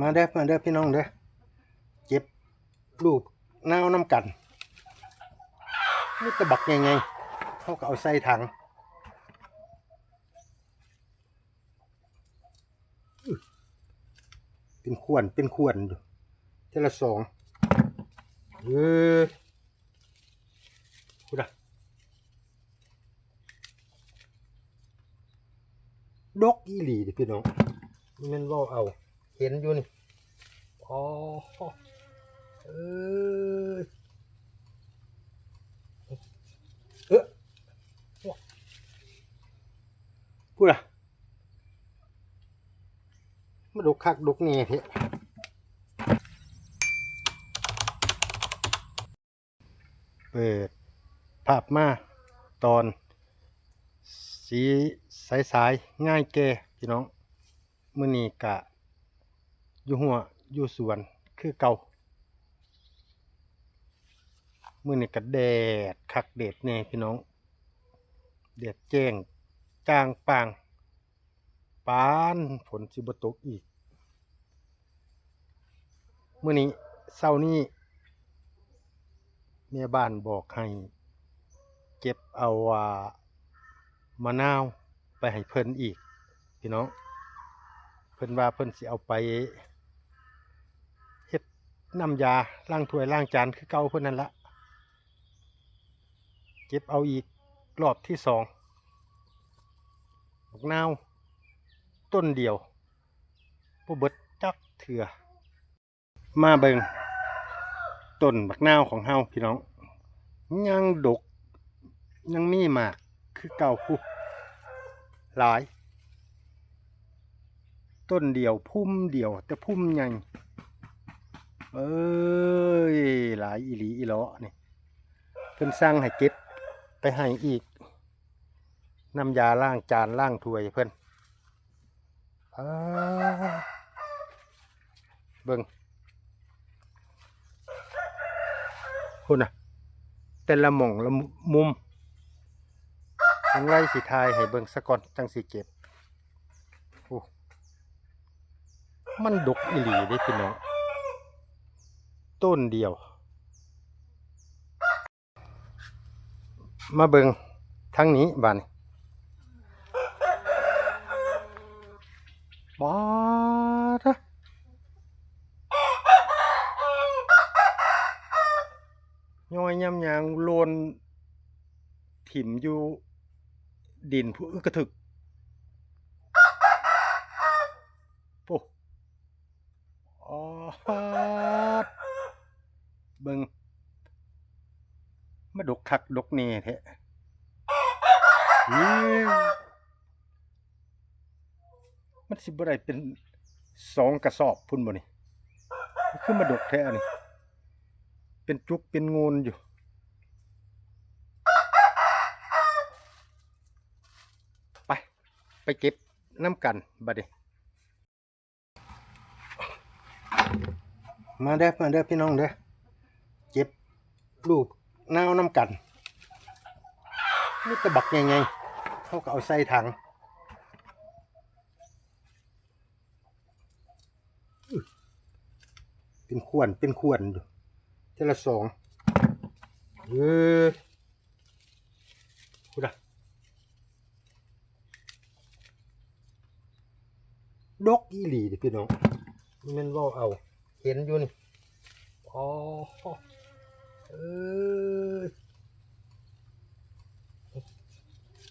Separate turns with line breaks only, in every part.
มาเด้อมาเด้อพี่น้องเด้อเจ็บลูกนาน้ำกันนี่ตะบักยังไงเขาก็เอาใส่ถังเป็นขวนเป็นขวนอยู่เทละสองเออพูดอะดกอีหลีเดิพี่น้องมันว่าเอา เห็นอยู่นี่อ๋อเออเออพูดอะมาดกคักดกแน่เถอะเปิดภาพมาตอน สีสายๆง่ายแก่พี่น้อง มื้อนี้กะ อยู่หัวอยู่สวนคือเก่ามื้อนี้ก็แดดคักแดดแน่พี่น้องแดดแจ้งจ้างปางปานฝนสิบตกอีกมื้อนี้เช้านี้แม่บ้านบอกให้ เก็บเอาว่ามะนาวไปให้เพิ่นอีก พี่น้อง เพิ่นว่าเพิ่นสิเอาไป น้ำยาล้างถ้วยล้างจานคือเก่าเพิ่นนั่นละเก็บเอาอีกรอบที่สองบักนาวต้นเดียวบ่เบิดจักเถื่อ มาเบิงต้นบักนาวของเฮาพี่น้อง ยังดก ยังมีหมากคือเก่าผู้หลาย ต้นเดียวพุ่มเดียว แต่พุ่มใหญ่ เอ้ยหลายอีหลีอีหลอนี่เพิ่นสร้างให้เก็บไปให้อีกน้ำยาล้างจานล้างถ้วยเพิ่นอ้าเบิ่งคุณน่ะ แต่ละหม่องละมุมจังไรสิทายให้เบิ่งสะก่อนจังสิเก็บโอ้มันดกอีหลีเด้พี่น้อง ต้นเดียว มาเบิงทางนี้บานบ้าทะย้อยยำยางโลนถิ่มอยู่ดินผู้อึกระถึกโอ้อ๋อ เบิงมาดกคักดกเน่แท้อื้อมันสิบ่ได้เป็นสองกระสอบพุ่นบ่นี่คือมาดกแท้นี่ เป็นจุกเป็นงูนอยู่ไป ไปเก็บน้ำกันบัดนี้มาเด้อมาเด้อพี่น้องเด้อ ลูกนาวน้ำกันนี่ตะบักยังไงเขาก็เอาใส่ถังเป็นขวนเป็นขวนอยู่เทละสองเออพูดอะดกอีหลีเดิพี่น้องมันว่าเอา เห็นอยู่นี่อ๋อ เออ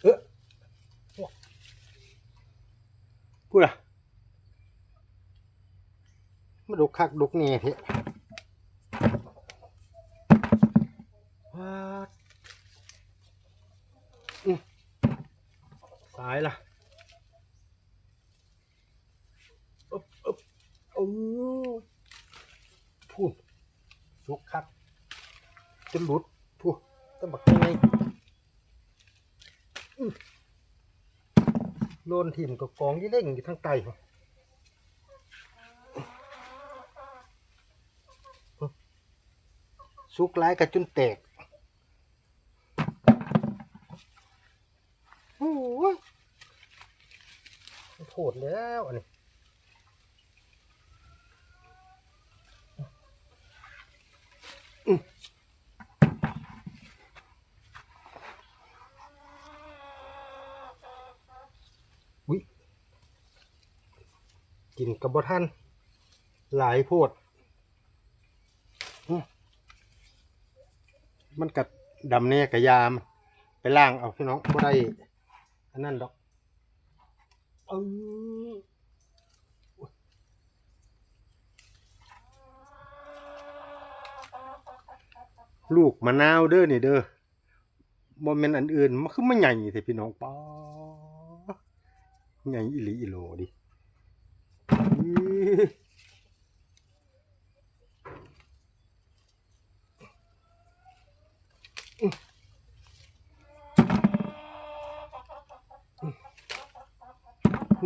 เออพูดอะมาดูคักดุกเนี่ยเถอะว้าดอืมสายล่ะอึบอึบโอ้พูดสุกคัก จนหลุดพูต้องบักยังไงโลนถิ่มกับกองยี่เล่งอยู่ทั้งไตสุกไลายกับจนแตกโอ้ยโหดแล้วอันนี้ กับบ่ท่านหลายโพด มันกัดดำเนี่ยกะยาม ไปล่างเอาพี่น้องบ่ได้อันนั้นดอกเออลูกมะนาวเด้อนี่เด้อบ่แม่นอันอื่นมันคือมันใหญ่แท้พี่น้องป๊าใหญ่อีหลีอีโหลดิ มื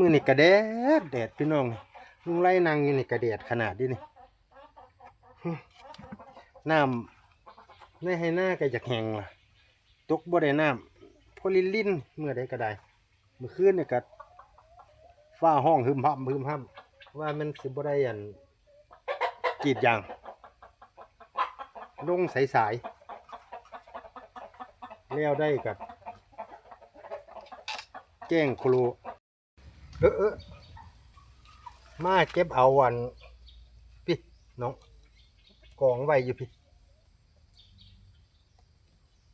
อนี่กระแดดแดดพี่น้องลุงไล่นางอยู่นี่กระแดดขนาดนี้นี่น้ำในให้หน้าก็อยากแหงล่ะตกบ่ได้น้ำโพลิลินเมื่อใดก็ได้เมื่อคืนเนี่ยก็ฟ้าห้องหึมห้ำหึมห้ำ ว่ามันสิบ่ได้อันกรีดยางลงสายสายๆแล้วได้กับ แจ้งครูเออเออมาเก็บเอาวันพี่น้องกองไว้อยู่พี่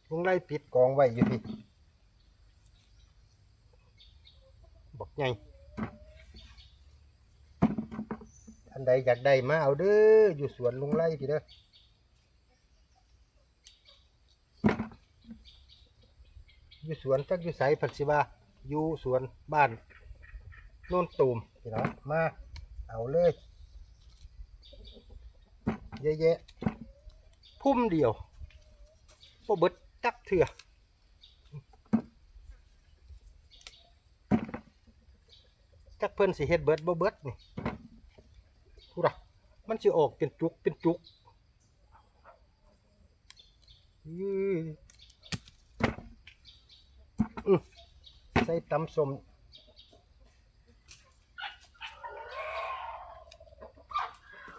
ลุงไล่ปิดกองไว้อยู่พี่บอกไงท่าน ใดอยากได้มาเอาเด้ออยู่สวนลุงไล่พี่เด้ออยู่สวนจักอยู่ไสผักสิบาอยู่สวนบ้านโน่นตูมพี่น้องมาเอาเลยเยอะแยะพุ่มเดียวบ่เบิดจักเถื่อจักเพิ่นสิเฮ็ดเบิดบ่เบิดนี่ มันสิออกเป็นจุกเป็นจุกใส่ตำสม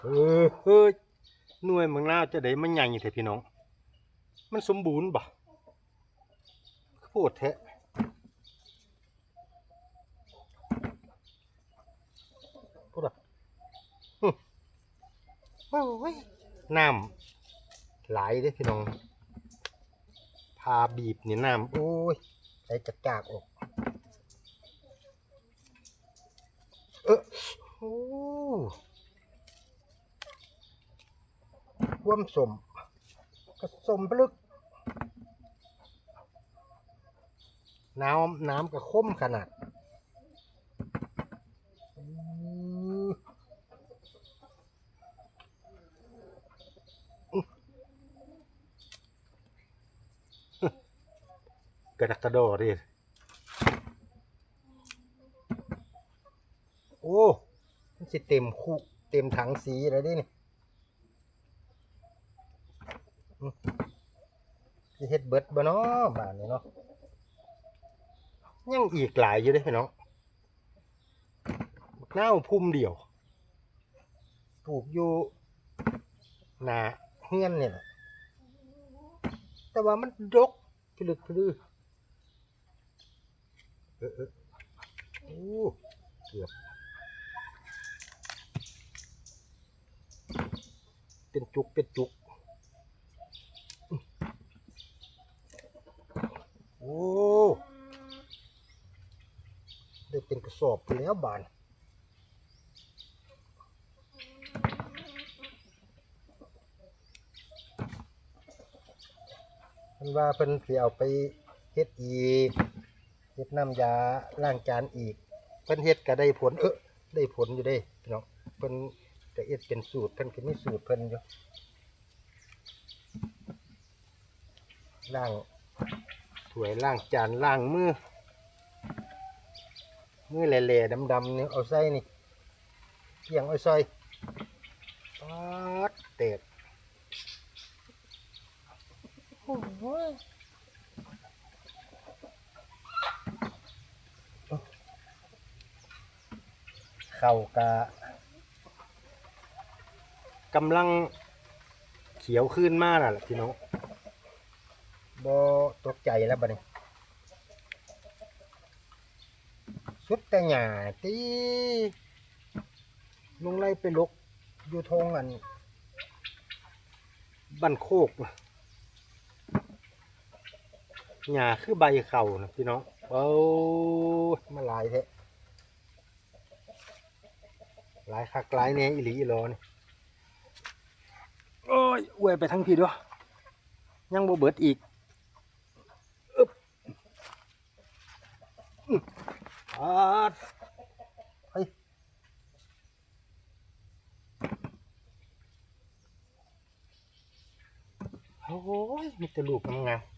เออเฮ้ยหน่วยมืองลาจะได้มันใหญ่แท้พี่น้อง มันสมบูรณ์บ่โคตรแท้พูดอะหึ โอ้ยน้ำไหลายเด้พี่น้อง พาบีบนี่น้ำโอ้ยใจจะกากออก เออโอ้ร่วมสมกระสมปลึก น้ำน้ำก็ข้มขนาดอื้ออื้อ กระดักกระโดดดิโอ้มันสิเต็มคุเต็มถังสีแล้วดินี่สิเฮ็ดเบิดบ่เนาะบ้านนี้เนาะยังอีกหลายอยู่เด้พี่น้องบักนาวพุ่มเดียวปลูกอยู่หนาเฮือนเนี่ยแหละแต่ว่ามันดกพลึกพลือ เออเออโอ้เกือบเป็นจุกเป็นจุก โอ้ได้เป็นกระสอบแล้วบานเพิ่นว่าเพิ่นสิเอาไปเฮ็ดอีก เฮ็ดน้ำยาล้างจานอีก เพิ่นเฮ็ดก็ได้ผลเออได้ผลอยู่เด้พี่น้องเพิ่นก็เฮ็ดเป็นสูตรเพิ่นก็มีสูตรเพิ่นอยู่ล้างถ้วยล้างจานล้างมือมือแหล่ๆดำๆนี่ยเอาใส่นี่เกี่ยงเอาใส่ปัดเตะโอ้โห เข่ากะกำลังเขียวขึ้นมากแล้วล่ะพี่น้องบ่ตกใจแล้วบัดนี้สุดแต่หยาตีลุงไล่ไปลกอยู่ทงอันบันโคกหญ้าคือใบเข่านะพี่น้องโอ้ยมาลายแท้ หลายคักหลายแหน่อีหลีอีหลอนี่โอ้ยอวยไปทั้งพี่ด้วยยังบ่เบิดอีกอึ๊บอื้ออาดเฮ้ยโอ้ยมีแต่ลูกงามๆ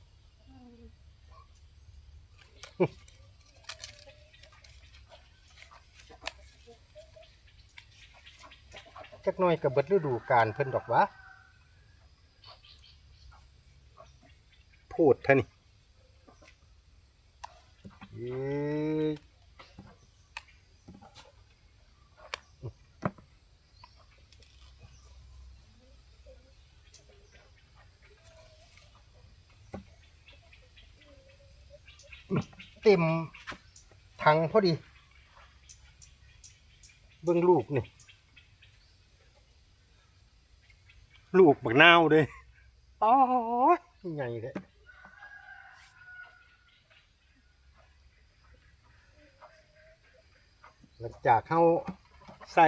จักหน่อยกับเบิดฤดูกาลเพิ่นดอกวะพูดท่านี่เอ้ยเต็มถังพอดี เบิ่งลูกนี่ ลูกบักนาวเด้อ๋อใหญ่เลยหลังจากเข้าใส่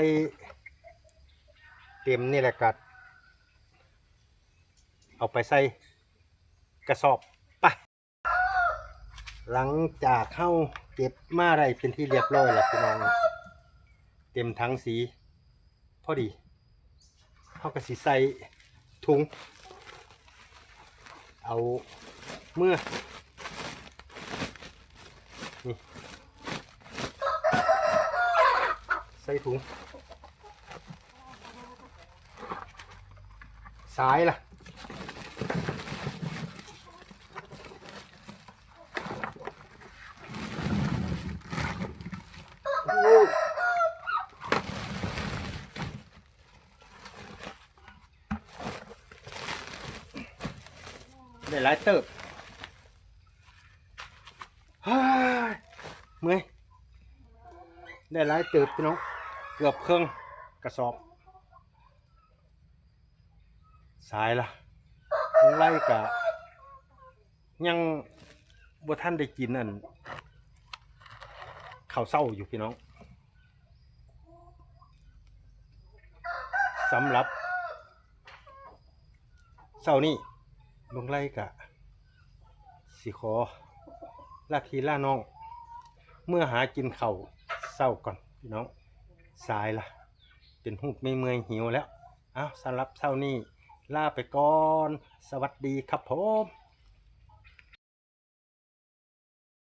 เต็มนี่แหละกัด เอาไปใส่กระสอบไปหลังจากเข้าเก็บมาได้เป็นที่เรียบร้อยแล้วพี่น้องเต็มทั้งสี พอดีเขาก็สิใส่ ถุง เอาเมื่อนี่ใส่ถุงสายล่ะ ได้หลายเติบเฮ้ยเมื่อยได้หลายเติบพี่น้องเกือบเครื่องกระสอบ สายละลุงไล่กะ ยังบ่ท่านได้กินอันข้าวเศร้าอยู่พี่น้องสำหรับเศร้านี่ ลงไล่กะสิขอลาทีล่าน้อง เมื่อหากินเข่าเศร้าก่อนพี่น้องสายละเป็นหูไม่เมื่อยหิวแล้วอ้าวสำหรับเศร้านี้ลาไปก่อน สวัสดีครับผม